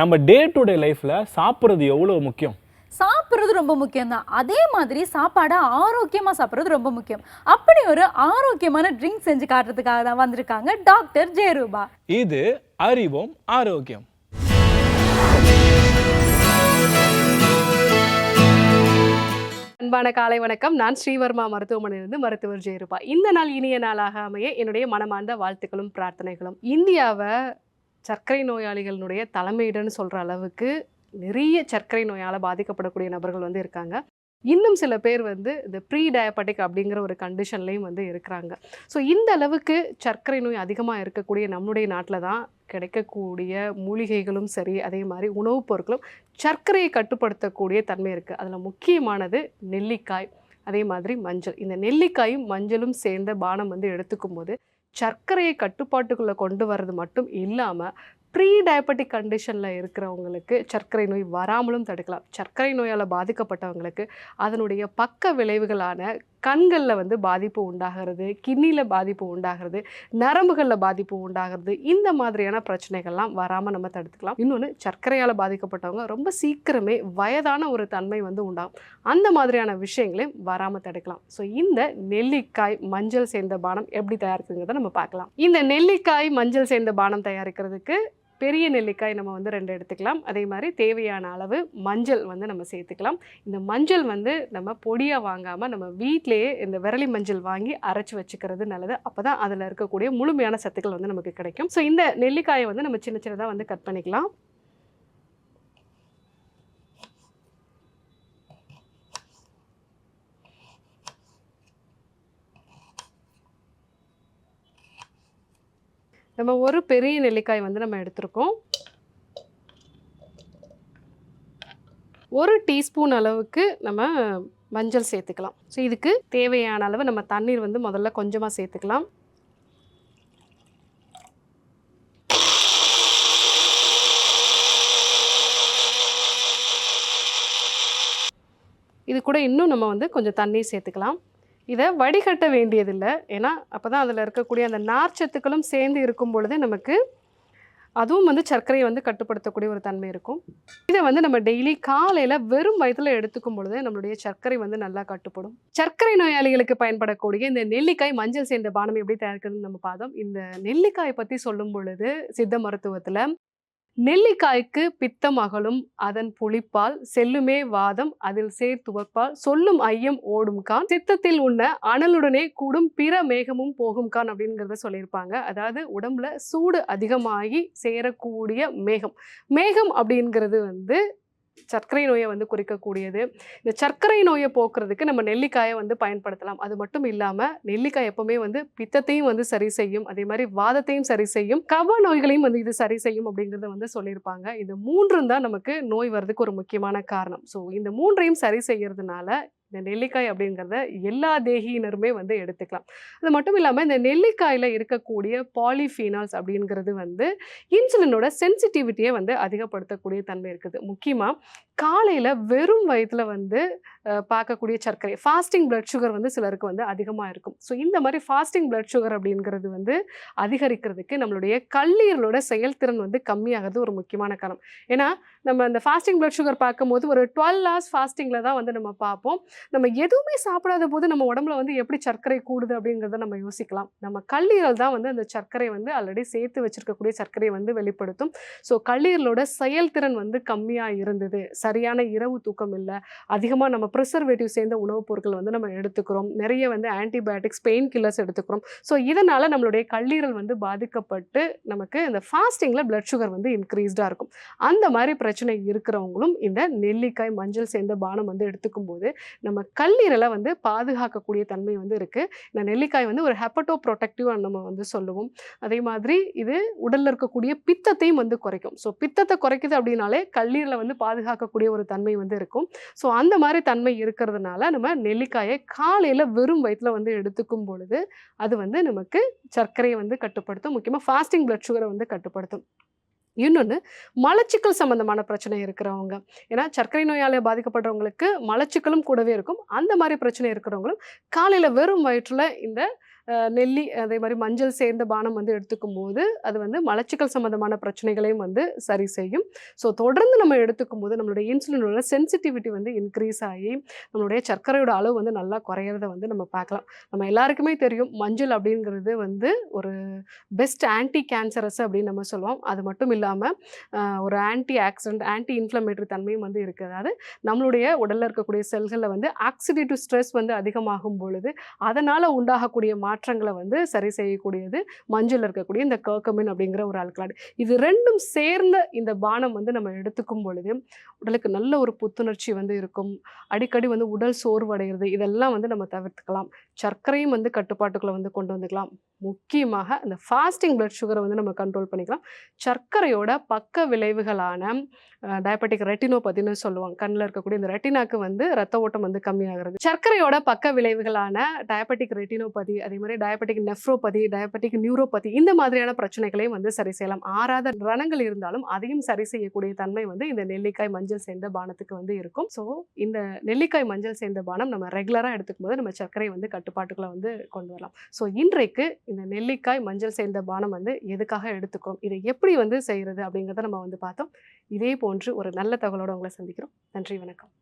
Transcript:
நம்ம day to day லைஃப்பில் சாப்பிட்றது எவ்வளோ முக்கியம்? சாப்பிட்றது ரொம்ப முக்கியம் தான் அதே மாதிரி சாப்பாடை ஆரோக்கியமாக சாப்பிட்றது ரொம்ப முக்கியம். அப்படி ஒரு ஆரோக்கியமான ட்ரிங்க் செஞ்சு காட்டுறதுக்காக தான் வந்திருக்காங்க டாக்டர் ஜெயரூபா. இது அறிவோம் ஆரோக்கியம். அன்பான காலை வணக்கம். நான் ஸ்ரீவர்மா மருத்துவமனையிலிருந்து மருத்துவர் ஜெயரூபா. இந்த நாள் இனிய நாளாக அமைய என்னுடைய மனமார்ந்த வாழ்த்துக்களும் பிரார்த்தனைகளும். இந்தியாவை சர்க்கரை நோயாளிகளுடைய தலைமையிடன்னு சொல்கிற அளவுக்கு நிறைய சர்க்கரை நோயால் பாதிக்கப்படக்கூடிய நபர்கள் வந்து இருக்காங்க. இன்னும் சில பேர் வந்து இந்த ப்ரீ டயபெட்டிக் அப்படிங்கிற ஒரு கண்டிஷன்லேயும் வந்து இருக்கிறாங்க. ஸோ இந்த அளவுக்கு சர்க்கரை நோய் அதிகமாக இருக்கக்கூடிய நம்முடைய நாட்டில் தான் கிடைக்கக்கூடிய மூலிகைகளும் சரி அதே மாதிரி உணவுப் பொருட்களும் சர்க்கரையை கட்டுப்படுத்தக்கூடிய தன்மை இருக்குது அதில் முக்கியமானது நெல்லிக்காய் அதே மாதிரி மஞ்சள். இந்த நெல்லிக்காயும் மஞ்சளும் சேர்ந்த பானம் வந்து எடுத்துக்கும் போது சர்க்கரையை கட்டுப்பாட்டுக்குள்ளே கொண்டு வர்றது மட்டும் இல்லாமல் ப்ரீ டயபெட்டிக் கண்டிஷனில் இருக்கிறவங்களுக்கு சர்க்கரை நோய் வராமலும் தடுக்கலாம். சர்க்கரை நோயால் பாதிக்கப்பட்டவங்களுக்கு அதனுடைய பக்க விளைவுகளான கண்களில் வந்து பாதிப்பு உண்டாகிறது கிட்னியில் பாதிப்பு உண்டாகிறது நரம்புகளில் பாதிப்பு உண்டாகிறது இந்த மாதிரியான பிரச்சனைகள்லாம் வராமல் நம்ம தடுத்துக்கலாம். இன்னொன்று சர்க்கரையால் பாதிக்கப்பட்டவங்க ரொம்ப சீக்கிரமே வயதான ஒரு தன்மை வந்து உண்டாகும். அந்த மாதிரியான விஷயங்களையும் வராமல் தடுக்கலாம். ஸோ இந்த நெல்லிக்காய் மஞ்சள் சேர்ந்த பானம் எப்படி தயாரிக்குங்கிறத நம்ம பார்க்கலாம். இந்த நெல்லிக்காய் மஞ்சள் சேர்ந்த பானம் தயாரிக்கிறதுக்கு பெரிய நெல்லிக்காய் நம்ம வந்து ரெண்டு எடுத்துக்கலாம். அதே மாதிரி தேவையான அளவு மஞ்சள் வந்து நம்ம சேர்த்துக்கலாம். இந்த மஞ்சள் வந்து நம்ம பொடியாக வாங்காமல் நம்ம வீட்டிலேயே இந்த விரலி மஞ்சள் வாங்கி அரைச்சி வச்சுக்கிறது நல்லது. அப்போ தான் அதில் இருக்கக்கூடிய முழுமையான சத்துக்கள் வந்து நமக்கு கிடைக்கும். ஸோ இந்த நெல்லிக்காயை வந்து நம்ம சின்ன சின்னதாக வந்து கட் பண்ணிக்கலாம். நம்ம ஒரு பெரிய நெல்லிக்காய் வந்து நம்ம எடுத்திருக்கோம். ஒரு டீஸ்பூன் அளவுக்கு நம்ம மஞ்சள் சேர்த்துக்கலாம். ஸோ இதுக்கு தேவையான அளவு நம்ம தண்ணீர் வந்து முதல்ல கொஞ்சமாக சேர்த்துக்கலாம். இது கூட இன்னும் நம்ம வந்து கொஞ்சம் தண்ணி சேர்த்துக்கலாம். இதை வடிகட்ட வேண்டியதில்லை. ஏன்னா அப்போ தான் அதில் இருக்கக்கூடிய அந்த நார்ச்சத்துக்களும் சேர்ந்து இருக்கும் பொழுது நமக்கு அதுவும் வந்து சர்க்கரையை வந்து கட்டுப்படுத்தக்கூடிய ஒரு தன்மை இருக்கும். இதை வந்து நம்ம டெய்லி காலையில் வெறும் வயதில் எடுத்துக்கும் பொழுது நம்மளுடைய சர்க்கரை வந்து நல்லா கட்டுப்படும். சர்க்கரை நோயாளிகளுக்கு பயன்படக்கூடிய இந்த நெல்லிக்காய் மஞ்சள் சேர்ந்த பானம் எப்படி தயாரிக்கிறதுன்னு நம்ம பார்த்தோம். இந்த நெல்லிக்காயை பற்றி சொல்லும் பொழுது சித்த மருத்துவத்தில் நெல்லிக்காய்க்கு பித்தம் அகலும் அதன் புளிப்பால் செல்லுமே வாதம் அதில் சேர்த்துவப்பால் சொல்லும் ஐயம் ஓடும் கான். சித்தத்தில் உன்ன அனலுடனே கூடும் பிற மேகமும் போகும் கான் அப்படிங்கிறத சொல்லியிருப்பாங்க. அதாவது உடம்புல சூடு அதிகமாகி சேரக்கூடிய மேகம். மேகம் அப்படிங்கிறது வந்து சர்க்கரை நோயை வந்து குறிக்கக்கூடியது. இந்த சர்க்கரை நோயை போக்குறதுக்கு நம்ம நெல்லிக்காயை வந்து பயன்படுத்தலாம். அது மட்டும் இல்லாமல் நெல்லிக்காய் எப்பவுமே வந்து பித்தத்தையும் வந்து சரி செய்யும். அதே மாதிரி வாதத்தையும் சரி செய்யும். கவ நோய்களையும் வந்து இது சரி செய்யும் அப்படிங்கிறத வந்து சொல்லியிருப்பாங்க. இது மூன்றும் தான் நமக்கு நோய் வர்றதுக்கு ஒரு முக்கியமான காரணம். ஸோ இந்த மூன்றையும் சரி செய்யறதுனால இந்த நெல்லிக்காய் அப்படிங்கிறத எல்லா தேகியினருமே வந்து எடுத்துக்கலாம். அது மட்டும் இல்லாமல் இந்த நெல்லிக்காயில் இருக்கக்கூடிய பாலிஃபீனால்ஸ் அப்படிங்கிறது வந்து இன்சுலினோட சென்சிட்டிவிட்டியை வந்து அதிகப்படுத்தக்கூடிய தன்மை இருக்குது. முக்கியமாக காலையில் வெறும் வயிற்றில் வந்து பார்க்கக்கூடிய சர்க்கரை ஃபாஸ்டிங் பிளட் சுகர் வந்து சிலருக்கு வந்து அதிகமாக இருக்கும். ஸோ இந்த மாதிரி ஃபாஸ்டிங் பிளட் சுகர் அப்படிங்கிறது வந்து அதிகரிக்கிறதுக்கு நம்மளுடைய கல்லீரலோட செயல்திறன் வந்து கம்மியாகிறது ஒரு முக்கியமான காரணம். ஏன்னா நம்ம இந்த ஃபாஸ்டிங் பிளட் சுகர் பார்க்கும்போது ஒரு டுவெல் ஹவர்ஸ் ஃபாஸ்டிங்கில் தான் வந்து நம்ம பார்ப்போம். நம்ம எதுவுமே சாப்பிடாத போது நம்ம உடம்புல வந்து எப்படி சர்க்கரை கூடுது அப்படிங்கிறத நம்ம யோசிக்கலாம். நம்ம கல்லீரல் தான் வந்து அந்த சர்க்கரை வந்து ஆல்ரெடி சேர்த்து வச்சிருக்கக்கூடிய சர்க்கரையை வந்து வெளிப்படுத்தும். ஸோ கல்லீரலோட செயல்திறன் வந்து கம்மியாக இருந்தது. சரியான இரவு தூக்கம் இல்லை. அதிகமாக நம்ம ப்ரிசர்வேட்டிவ் சேர்ந்த உணவுப் பொருட்கள் வந்து நம்ம எடுத்துக்கிறோம். நிறைய வந்து ஆன்டிபயோட்டிக்ஸ் பெயின் கில்லர்ஸ் எடுத்துக்கிறோம். ஸோ இதனால் நம்மளுடைய கல்லீரல் வந்து பாதிக்கப்பட்டு நமக்கு இந்த ஃபாஸ்டிங்கில் பிளட் சுகர் வந்து இன்க்ரீஸ்டாக இருக்கும். அந்த மாதிரி பிரச்சனை இருக்கிறவங்களும் இந்த நெல்லிக்காய் மஞ்சள் சேர்ந்த பானம் வந்து எடுத்துக்கும் போது நம்ம நம்ம கல்லீரலை வந்து பாதுகாக்கக்கூடிய தன்மை வந்து இருக்குது இந்த நெல்லிக்காய் வந்து ஒரு ஹெப்படோ ப்ரொடெக்டிவாக நம்ம வந்து சொல்லுவோம். அதே மாதிரி இது உடலில் இருக்கக்கூடிய பித்தத்தையும் வந்து குறைக்கும். ஸோ பித்தத்தை குறைக்குது அப்படின்னாலே கல்லீரலை வந்து பாதுகாக்கக்கூடிய ஒரு தன்மை வந்து இருக்கும். ஸோ அந்த மாதிரி தன்மை இருக்கிறதுனால நம்ம நெல்லிக்காயை காலையில் வெறும் வயிற்றில் வந்து எடுத்துக்கும் பொழுது அது வந்து நமக்கு சர்க்கரையை வந்து கட்டுப்படுத்தும். முக்கியமாக ஃபாஸ்டிங் ப்ளட் சுகரை வந்து கட்டுப்படுத்தும். இன்னொன்று மலச்சிக்கல் சம்மந்தமான பிரச்சனை இருக்கிறவங்க. ஏன்னா சர்க்கரை நோயால் பாதிக்கப்படுறவங்களுக்கு மலச்சிக்கலும் கூடவே இருக்கும். அந்த மாதிரி பிரச்சனை இருக்கிறவங்களும் காலையில் வெறும் வயிற்றில் இந்த நெல்லி அதே மாதிரி மஞ்சள் சேர்ந்த பானம் வந்து எடுத்துக்கும் போது அது வந்து மலச்சிக்கல் சம்மந்தமான பிரச்சனைகளையும் வந்து சரி செய்யும். ஸோ தொடர்ந்து நம்ம எடுத்துக்கும் போது நம்மளுடைய இன்சுலினோட சென்சிட்டிவிட்டி வந்து இன்க்ரீஸ் ஆகி நம்மளுடைய சர்க்கரையோட அளவு வந்து நல்லா குறையிறத வந்து நம்ம பார்க்கலாம். நம்ம எல்லாருக்குமே தெரியும் மஞ்சள் அப்படிங்கிறது வந்து ஒரு பெஸ்ட் ஆன்டி கேன்சரஸ் அப்படின்னு நம்ம சொல்லுவோம். அது மட்டும் இல்லாமல் ஒரு ஆன்டி ஆக்சிடென்ட் ஆன்டி இன்ஃப்ளமேட்டரி தன்மையும் வந்து இருக்குது அதாவது நம்மளுடைய உடலில் இருக்கக்கூடிய செல்களில் வந்து ஆக்சிடேட்டிவ் ஸ்ட்ரெஸ் வந்து அதிகமாகும் பொழுது அதனால் உண்டாகக்கூடிய மாற்றங்களை வந்து சரி செய்யக்கூடியது. மஞ்சள் இருக்கக்கூடிய இந்த கர்க்கமின் அப்படிங்கிற ஒரு ஆல்கலாய்டு. இது ரெண்டும் சேர்ந்த இந்த பானம் வந்து நம்ம எடுத்துக்கும் பொழுது உடலுக்கு நல்ல ஒரு புத்துணர்ச்சி வந்து இருக்கும். அடிக்கடி வந்து உடல் சோர்வடைகிறது. இதெல்லாம் வந்து நம்ம தவிர்த்துக்கலாம். சர்க்கரையும் வந்து கட்டுப்பாட்டுக்குள்ளே வந்து கொண்டு வந்துக்கலாம். முக்கியமாக அந்த ஃபாஸ்டிங் பிளட் சுகரை வந்து நம்ம கண்ட்ரோல் பண்ணிக்கலாம். சர்க்கரையோட பக்க விளைவுகளான டயபெட்டிக் ரெட்டினோபதினு சொல்லுவாங்க. கண்ணில் இருக்கக்கூடிய இந்த ரெட்டினாக்கு வந்து ரத்த ஓட்டம் வந்து கம்மியாகிறது. சர்க்கரையோட பக்க விளைவுகளான டயபெட்டிக் ரெட்டினோபதி அதே மாதிரி டயபெட்டிக் நெஃப்ரோபதி டயபெட்டிக் நியூரோபதி இந்த மாதிரியான பிரச்சனைகளையும் வந்து சரி செய்யலாம். ஆறாத ரணங்கள் இருந்தாலும் அதையும் சரி செய்யக்கூடிய தன்மை வந்து இந்த நெல்லிக்காய் மஞ்சள் சேர்ந்த பானத்துக்கு வந்து இருக்கும். ஸோ இந்த நெல்லிக்காய் மஞ்சள் சேர்ந்த பானம் நம்ம ரெகுலராக எடுத்துக்கும் போது நம்ம சர்க்கரை வந்து கட்டுப்பாட்டுக்குள்ள வந்து கொண்டு வரலாம். ஸோ இன்றைக்கு இந்த நெல்லிக்காய் மஞ்சள் சேர்ந்த பானம் வந்து எதுக்காக எடுத்துக்கிறோம்? இதை எப்படி வந்து செய்கிறது அப்படிங்கிறத நம்ம வந்து பார்த்தோம். இதே ஒன்று ஒரு நல்ல தகவலோட உங்களை சந்திக்கிறோம். நன்றி வணக்கம்.